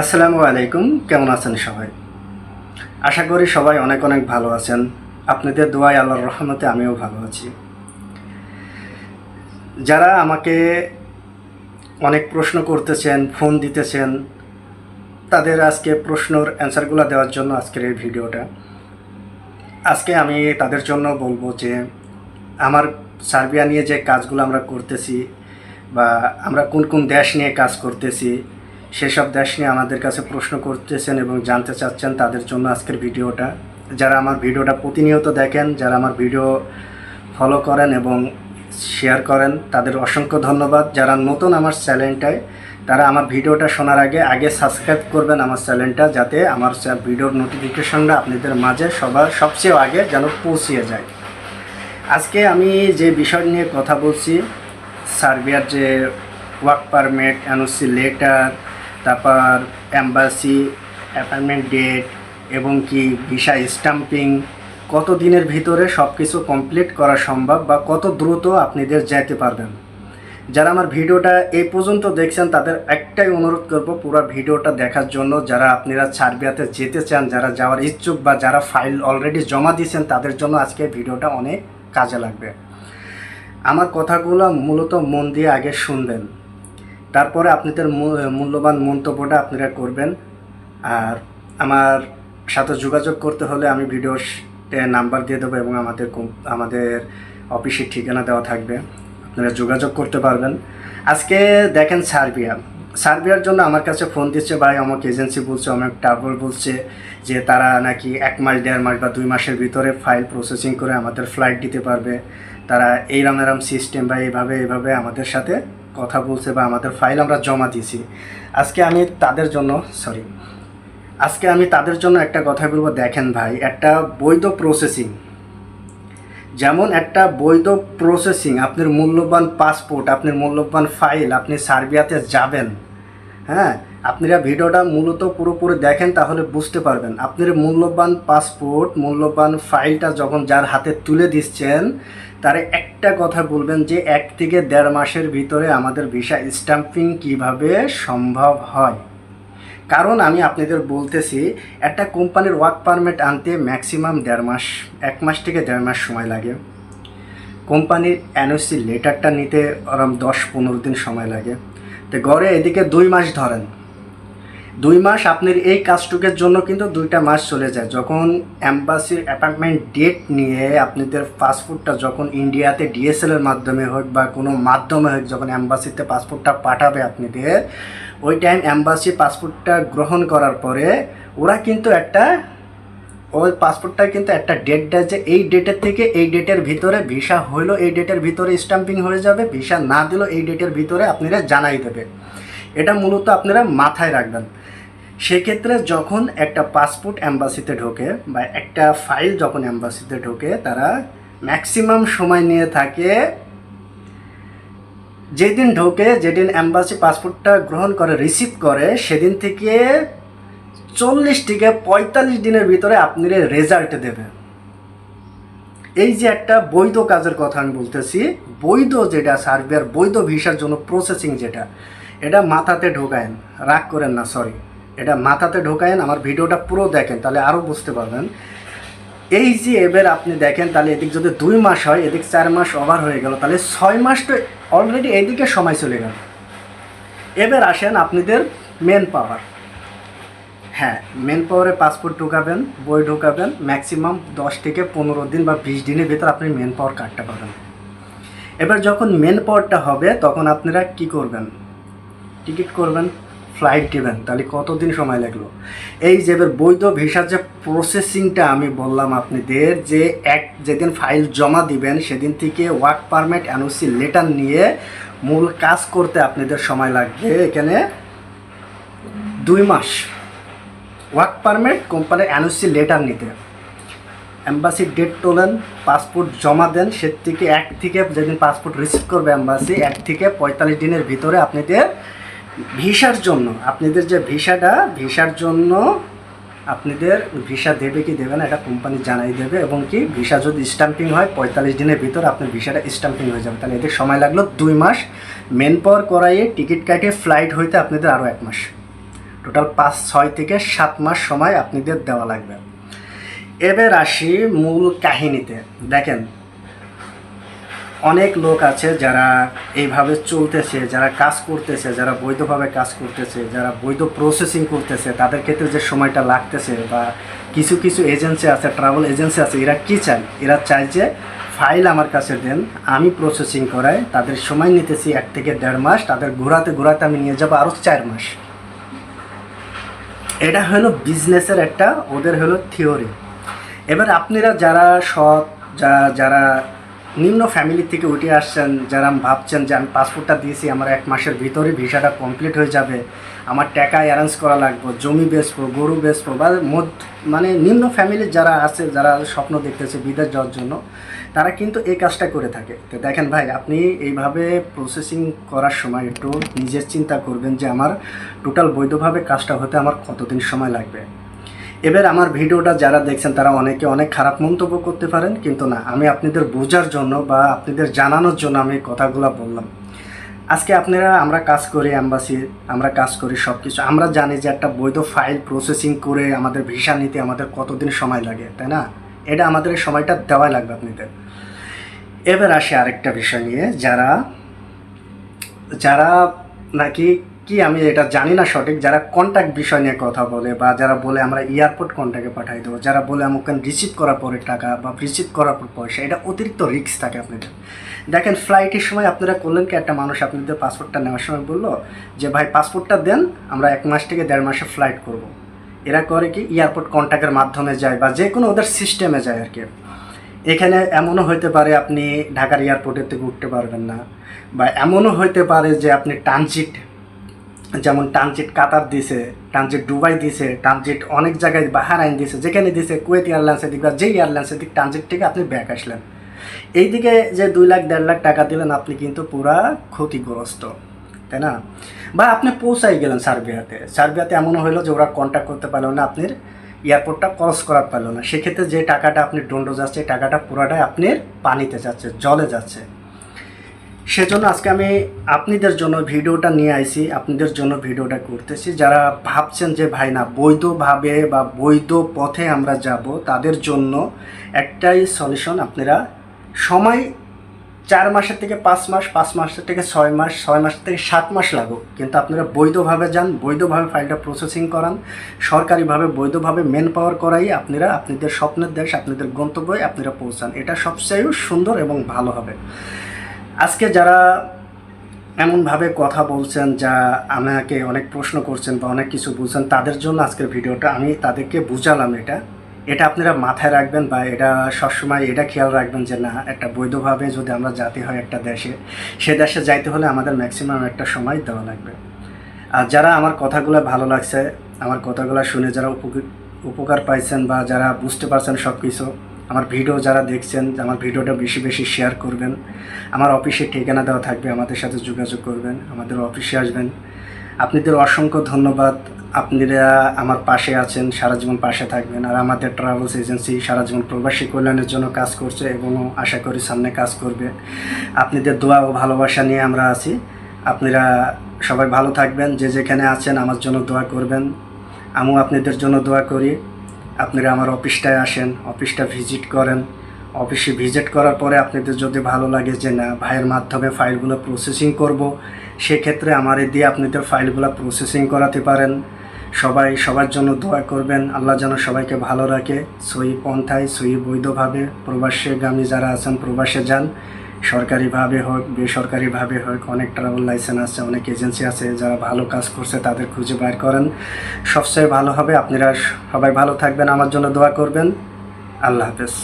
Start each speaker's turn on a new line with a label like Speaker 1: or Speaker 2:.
Speaker 1: আসসালামু আলাইকুম, কেমন আছেন সবাই? আশা করি সবাই অনেক অনেক ভালো আছেন। আপনাদের দোয়াই আল্লাহর রহমতে আমিও ভালো আছি। যারা আমাকে অনেক প্রশ্ন করতেছেন, ফোন দিতেছেন, তাদের আজকে প্রশ্নর অ্যান্সারগুলো দেওয়ার জন্য আজকের এই ভিডিওটা। আজকে আমি তাদের জন্য বলব যে, আমার সার্বিয়া নিয়ে যে কাজগুলো আমরা করতেছি বা আমরা কোন কোন দেশ নিয়ে কাজ করতেছি সেসব দেশ নিয়ে আমাদের কাছে প্রশ্ন করতেছেন এবং জানতে চাচ্ছেন তাদের জন্য আজকের ভিডিওটা। যারা আমার ভিডিওটা প্রতিনিয়ত দেখেন, যারা আমার ভিডিও ফলো করেন এবং শেয়ার করেন, তাদের অসংখ্য ধন্যবাদ। যারা নতুন আমার চ্যানেলটায়, তারা আমার ভিডিওটা শোনার আগে আগে সাবস্ক্রাইব করবেন আমার চ্যানেলটা, যাতে আমার ভিডিওর নোটিফিকেশনটা আপনাদের মাঝে সবার সবচেয়ে আগে যেন পৌঁছিয়ে যায়। আজকে আমি যে বিষয় নিয়ে কথা বলছি, সার্বিয়ার যে ওয়ার্ক পারমিট এনওসি লেটার তারপর অ্যাম্বাসি অ্যাপয়েন্টমেন্ট ডেট এবং কি ভিসা স্টাম্পিং কত দিনের ভিতরে সব কিছু কমপ্লিট করা সম্ভব বা কত দ্রুত আপনাদের যেতে পারবেন। যারা আমার ভিডিওটা এই পর্যন্ত দেখছেন, তাদের একটাই অনুরোধ করব পুরো ভিডিওটা দেখার জন্য। যারা আপনারা সার্বিয়াতে যেতে চান, যারা যাওয়ার ইচ্ছুক বা যারা ফাইল অলরেডি জমা দিয়েছেন, তাদের জন্য আজকে ভিডিওটা অনেক কাজে লাগবে। আমার কথাগুলো মূলত মন দিয়ে আগে শুনবেন। তারপরে আপনাদের মূল্যবান মন্তব্যটা আপনারা করবেন। আর আমার সাথে যোগাযোগ করতে হলে আমি ভিডিওর নাম্বার দিয়ে দেবো এবং আমাদের আমাদের অফিসের ঠিকানা দেওয়া থাকবে। আপনারা যোগাযোগ করতে পারবেন। আজকে দেখেন সার্বিয়া। সার্বিয়ার জন্য আমার কাছে ফোন দিচ্ছে, ভাই, আমাকে এজেন্সি বলছে অনেক টাবল বলছে যে তারা নাকি এক মাস, দেড় মাস বা দুই মাসের ভিতরে ফাইল প্রসেসিং করে আমাদের ফ্লাইট দিতে পারবে। তারা এইরাম এরাম সিস্টেম বা এইভাবে এইভাবে আমাদের সাথে কথা বলছে বা আমাদের ফাইল আমরা জমা দিয়েছি। আজকে আমি তাদের জন্য সরি আজকে আমি তাদের জন্য একটা কথা বলব, দেখেন ভাই, একটা বৈধ প্রসেসিং যেমন একটা বৈধ প্রসেসিং আপনার মূল্যবান পাসপোর্ট আপনার মূল্যবান ফাইল আপনি সার্বিয়াতে যাবেন হ্যাঁ আপনারা ভিডিওটা মূলত পুরোপুরি দেখেন তাহলে বুঝতে পারবেন। আপনার মূল্যবান পাসপোর্ট, মূল্যবান ফাইলটা যখন যার হাতে তুলে দিচ্ছেন, তারে একটা কথা বলবেন যে এক থেকে দেড় মাসের ভিতরে আমাদের ভিসা স্ট্যাম্পিং কীভাবে সম্ভব হয়? কারণ আমি আপনাদের বলতেছি, একটা কোম্পানির ওয়ার্ক পারমিট আনতে ম্যাক্সিমাম দেড় মাস, এক মাস থেকে দেড় মাস সময় লাগে। কোম্পানির এনওসি লেটারটা নিতে আরাম দশ পনেরো দিন সময় লাগে। তো গড়ে এদিকে দুই মাস ধরেন। দুই মাস আপনার এই কাজটুকের জন্য কিন্তু দুইটা মাস চলে যায়। যখন অ্যাম্বাসির অ্যাপয়েন্টমেন্ট ডেট নিয়ে আপনাদের পাসপোর্টটা যখন ইন্ডিয়াতে ডিএসএল এর মাধ্যমে হোক বা কোনো মাধ্যমে হোক যখন অ্যাম্বাসিতে পাসপোর্টটা পাঠাবে আপনাদের, ওই টাইম অ্যাম্বাসি পাসপোর্টটা গ্রহণ করার পরে ওরা কিন্তু একটা ওই পাসপোর্টটা কিন্তু একটা ডেট দেয় যে এই ডেটের থেকে এই ডেটের ভিতরে ভিসা হইল, এই ডেটের ভিতরে স্টাম্পিং হয়ে যাবে ভিসা না দিলেও এই ডেটের ভিতরে আপনারা জানাই দেবে। এটা মূলত আপনারা মাথায় রাখবেন। সেক্ষেত্রে যখন একটা পাসপোর্ট অ্যাম্বাসিতে ঢোকে বা একটা ফাইল যখন অ্যাম্বাসিতে ঢোকে, তারা ম্যাক্সিমাম সময় নিয়ে থাকে। যেদিন ঢোকে, যেদিন অ্যাম্বাসি পাসপোর্টটা গ্রহণ করে রিসিভ করে, সেদিন থেকে চল্লিশ থেকে পঁয়তাল্লিশ দিনের ভিতরে আপনি রেজাল্ট দেবে এই যে একটা বৈধ কাজের কথা আমি বলতেছি, বৈধ যেটা সার্বিয়ার বৈধ ভিসার জন্য প্রসেসিং যেটা, এটা মাথাতে ঢোকায়েন, রাগ করেন না সরি এটা মাথাতে ঢোকায়েন, আমার ভিডিওটা পুরো দেখেন, তাহলে আরও বুঝতে পারবেন। এই যে এবার আপনি দেখেন, তাহলে এদিক যদি দুই মাস হয়, এদিক চার মাস ওভার হয়ে গেল, তাহলে ছয় মাস তো অলরেডি এদিকে সময় চলে গেল। এবার আসেন আপনাদের মেন পাওয়ার হ্যাঁ মেন পাওয়ারে পাসপোর্ট ঢোকাবেন, বই ঢোকাবেন ম্যাক্সিমাম দশ থেকে পনেরো দিন বা বিশ দিনের ভিতর আপনি মেন পাওয়ার কার্ডটা পাবেন। এবার যখন মেন পাওয়ারটা হবে, তখন আপনারা কি করবেন? টিকিট করবেন ফ্লাইট দেবেন, তাহলে কতদিন সময় লাগল? এই যে এবার বৈধ ভিসার যে প্রসেসিংটা আমি বললাম আপনাদের, যে এক যেদিন ফাইল জমা দিবেন, সেদিন থেকে ওয়ার্ক পারমিট এনওসি লেটার নিয়ে মূল কাজ করতে আপনাদের সময় লাগবে এখানে দুই মাস। ওয়ার্ক পারমিট কোম্পানির এনওসি লেটার নিতে। অ্যাম্বাসি ডেট তোলেন পাসপোর্ট জমা দেন, সে থেকে এক থেকে যেদিন পাসপোর্ট রিসিভ করবে অ্যাম্বাসি এক থেকে পঁয়তাল্লিশ দিনের ভিতরে আপনাদের ভিসার জন্য, আপনাদের যে ভিসাটা ভিসার জন্য আপনাদের ভিসা দেবে কি দেবে না, এটা কোম্পানি জানাই দেবে এবং কি ভিসা যদি স্টাম্পিং হয়, পঁয়তাল্লিশ দিনের ভিতর আপনার ভিসাটা স্টাম্পিং হয়ে যাবে। তাহলে এতে সময় লাগল দুই মাস। মেন পাওয়ার করাইয়ে টিকিট কাটিয়ে ফ্লাইট হইতে আপনাদের আরও এক মাস। টোটাল পাঁচ, ছয় থেকে সাত মাস সময় আপনাদের দেওয়া লাগবে। এবার আসি মূল কাহিনীতে। দেখেন, অনেক লোক আছে যারা এইভাবে চলতেছে, যারা কাজ করতেছে, যারা বৈধভাবে কাজ করতেছে, যারা বৈধ প্রসেসিং করতেছে, তাদের ক্ষেত্রে যে সময়টা লাগতেছে বা কিছু কিছু এজেন্সি আছে ট্রাভেল এজেন্সি আছে, এরা কি চায়? এরা চায় যে ফাইল আমার কাছে দেন, আমি প্রসেসিং করাই, তাদের সময় নিতেছি এক থেকে দেড় মাস, তাদের ঘোরাতে ঘোরাতে আমি নিয়ে যাব আরও চার মাস। এটা হলো বিজনেসের একটা ওদের হলো থিওরি এবার আপনারা যারা সৎ যারা যারা নিম্ন ফ্যামিলি থেকে উঠে আসছেন, যারা ভাবছেন যে আমি পাসপোর্টটা দিয়েছি, আমার এক মাসের ভিতরে ভিসাটা কমপ্লিট হয়ে যাবে, আমার টাকা অ্যারেঞ্জ করা লাগবে, জমি বেচবো, গরু বেচবো, বা মধ্য মানে নিম্ন ফ্যামিলির যারা আছে, যারা স্বপ্ন দেখতেছে বিদেশ যাওয়ার জন্য, তারা কিন্তু এই কাজটা করে থাকে। তো দেখেন ভাই, আপনি এইভাবে প্রসেসিং করার সময় একটু নিজের চিন্তা করবেন যে আমার টোটাল বৈধভাবে কাজটা হতে আমার কতদিন সময় লাগবে। এবার আমার ভিডিওটা যারা দেখছেন, তারা অনেকে অনেক খারাপ মন্তব্য করতে পারেন, কিন্তু না, আমি আপনাদের বোঝার জন্য বা আপনাদের জানানোর জন্য আমি কথাগুলো বললাম। আজকে আপনারা, আমরা কাজ করি অ্যাম্বাসি, আমরা কাজ করি সব কিছু আমরা জানি যে একটা বৈধ ফাইল প্রসেসিং করে আমাদের ভিসা নিতে আমাদের কতদিন সময় লাগে, তাই না? এটা আমাদের এই সময়টা দেওয়াই লাগবে আপনাদের। এবার আসে আরেকটা বিষয় নিয়ে, যারা যারা নাকি কি আমি এটা জানি না সঠিক, যারা কন্ট্যাক্ট বিষয় নিয়ে কথা বলে বা যারা বলে আমরা এয়ারপোর্ট কন্ট্যাক্টে পাঠাই দেবো, যারা বলে আমাকে রিসিভ করার পরে টাকা বা রিসিভ করার পর পয়সা, এটা অতিরিক্ত রিস্ক থাকে আপনাদের দেখেন ফ্লাইটের সময় আপনারা করলেন কি, একটা মানুষ আপনাদের পাসপোর্টটা নেওয়ার সময় বলল যে, ভাই পাসপোর্টটা দেন, আমরা এক মাস থেকে দেড় মাসে ফ্লাইট করব। এরা করে কি এয়ারপোর্ট কন্ট্যাক্টের মাধ্যমে যায় বা যে কোনো ওদের সিস্টেমে যায় আর কি এখানে এমনও হতে পারে আপনি ঢাকার এয়ারপোর্টের থেকে উঠতে পারবেন না বা এমনও হতে পারে যে আপনি ট্রানজিট যেমন ট্রানজিট কাতার দিছে, ট্রানজিট দুবাই দিছে, ট্রানজিট অনেক জায়গায় বাহারাইন দিছে, যেখানে দিছে কুয়েত এয়ারলাইন্সের দিক বা যেই এয়ারলাইন্সের দিক ট্রানজিট থেকে আপনি ব্যাক আসলেন। এইদিকে যে দুই লাখ, দেড় লাখ টাকা দিলেন, আপনি কিন্তু পুরা ক্ষতিগ্রস্ত, তাই না? বা আপনি পৌঁছাই গেলেন সার্বিয়াতে। সার্বিয়াতে এমনও হলো যে ওরা কন্ট্যাক্ট করতে পারল না, আপনার এয়ারপোর্টটা ক্রস করার পারল না। সেক্ষেত্রে যে টাকাটা আপনি দণ্ড যাচ্ছে টাকাটা পুরাটাই আপনার পানিতে যাচ্ছে, জলে যাচ্ছে। সেজন্য আজকে আমি আপনাদের জন্য ভিডিওটা নিয়ে আইছি, আপনাদের জন্য ভিডিওটা করতেছি। যারা ভাবছেন যে, ভাই না, বৈধভাবে বা বৈধ পথে আমরা যাব, তাদের জন্য একটাই সলিউশন আপনারা সময় চার মাসের থেকে পাঁচ মাস, পাঁচ মাসের থেকে ছয় মাস ছয় মাস থেকে সাত মাস লাগুক। কিন্তু আপনারা বৈধভাবে যান, বৈধভাবে ফাইলটা প্রসেসিং করান, সরকারিভাবে বৈধভাবে মেন পাওয়ার করাই আপনারা আপনাদের স্বপ্নের দেশ, আপনাদের গন্তব্যে আপনারা পৌঁছান। এটা সবচেয়ে সুন্দর এবং ভালো হবে। আজকে যারা এমনভাবে কথা বলছেন, যা আমাকে অনেক প্রশ্ন করছেন বা অনেক কিছু বলছেন, তাদের জন্য আজকের ভিডিওটা আমি তাদেরকে বুঝালাম এটা। এটা আপনারা মাথায় রাখবেন বা এটা সবসময় এটা খেয়াল রাখবেন যে না, একটা বৈধভাবে যদি আমরা জাতি হয় একটা দেশে, সে দেশে যাইতে হলে আমাদের ম্যাক্সিমাম একটা সময় দেওয়া লাগবে। আর যারা আমার কথাগুলো ভালো লাগছে, আমার কথাগুলো শুনে যারা উপকার পাইছেন বা যারা বুঝতে পারছেন সব কিছু আমার ভিডিও যারা দেখছেন, আমার ভিডিওটা বেশি বেশি শেয়ার করবেন। আমার অফিসে ঠিকানা দেওয়া থাকবে, আমাদের সাথে যোগাযোগ করবেন, আমাদের অফিসে আসবেন। আপনাদের অসংখ্য ধন্যবাদ। আপনারা আমার পাশে আছেন, সারা জীবন পাশে থাকবেন। আর আমাদের ট্রাভেলস এজেন্সি সারা জীবন প্রবাসী কল্যাণের জন্য কাজ করছে এবং আশা করি সামনে কাজ করবে। আপনাদের দোয়া ও ভালোবাসা নিয়ে আমরা আছি। আপনারা সবাই ভালো থাকবেন। যে যেখানে আছেন, আমার জন্য দোয়া করবেন। আমিও আপনাদের জন্য দোয়া করি। আপনারা আমার অফিসটায় আসেন, অফিসটা ভিজিট করেন। অফিসে ভিজিট করার পরে আপনাদের যদি ভালো লাগে যে না, ভাইয়ের মাধ্যমে ফাইলগুলো প্রসেসিং করব, সেক্ষেত্রে আমার দিয়ে আপনাদের ফাইলগুলো প্রসেসিং করাতে পারেন। সবাই, সবার জন্য দোয়া করবেন। আল্লাহ যেন সবাইকে ভালো রাখে। সই পন্থায় সই বৈধভাবে প্রবাসীগামী যারা আছেন, প্রবাসে যান। সরকারিভাবে হোক, বেসরকারিভাবে হোক, অনেক ট্রাভেল লাইসেন্স আছে, অনেক এজেন্সি আছে, যারা ভালো কাজ করছে তাদের খুঁজে বের করেন। সবচেয়ে ভালো হবে, আপনারা সবাই ভালো থাকবেন, আমার জন্য দোয়া করবেন। আল্লাহ হাফেজ।